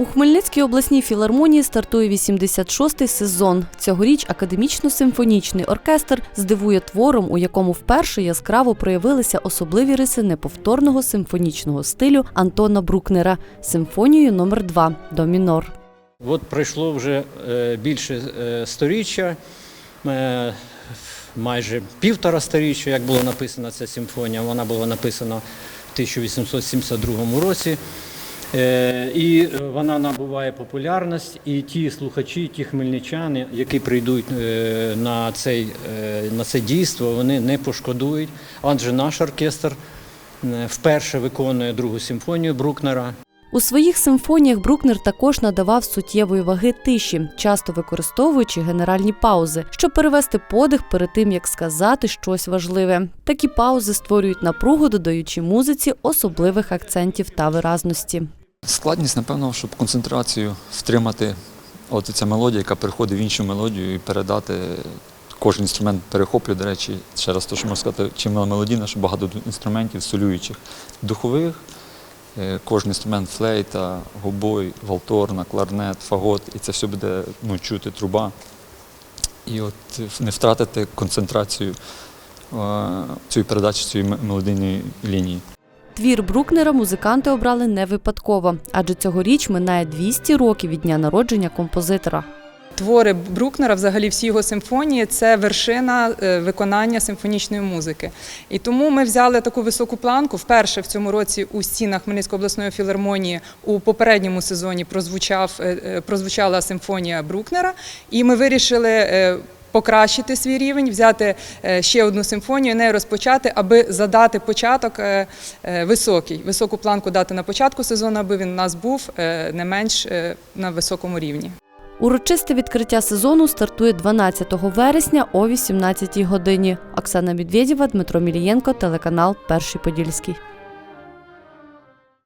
У Хмельницькій обласній філармонії стартує 86-й сезон. Цьогоріч академічно-симфонічний оркестр здивує твором, у якому вперше яскраво проявилися особливі риси неповторного симфонічного стилю Антона Брукнера симфонією номер 2 до мінор. От пройшло вже е, більше е, сторіччя, е, майже півтора сторіччя, як була написана ця симфонія. Вона була написана в 1872 році. Е, І вона набуває популярність, і ті слухачі, ті хмельничани, які прийдуть е, на, цей, е, на це дійство, вони не пошкодують. Адже наш оркестр е, вперше виконує другу симфонію Брукнера. У своїх симфоніях Брукнер також надавав суттєвої ваги тиші, часто використовуючи генеральні паузи, щоб перевести подих перед тим, як сказати щось важливе. Такі паузи створюють напругу, додаючи музиці особливих акцентів та виразності. Складність, напевно, щоб концентрацію втримати. От ця мелодія, яка переходить в іншу мелодію і передати. Кожен інструмент перехоплює, до речі, ще раз то, що можна сказати, чим мелодійна, що багато інструментів солюючих. Духових, е, кожен інструмент флейта, гобой, валторна, кларнет, фагот, і це все буде ну, чути труба. І от не втратити концентрацію е, цієї передачі, цієї мелодійної лінії. Твір Брукнера музиканти обрали не випадково, адже цьогоріч минає 200 років від дня народження композитора. Твори Брукнера, взагалі всі його симфонії, це вершина е, виконання симфонічної музики. І тому ми взяли таку високу планку. Вперше в цьому році у стінах Хмельницької обласної філармонії у попередньому сезоні прозвучав, е, е, прозвучала симфонія Брукнера, і ми вирішили. Покращити свій рівень, взяти е, ще одну симфонію, нею розпочати, аби задати початок е, е, високий, високу планку дати на початку сезону, аби він у нас був не менш на високому рівні. Урочисте відкриття сезону стартує 12 вересня о 18 годині. Оксана Медведєва, Дмитро Мілієнко, телеканал Перший Подільський.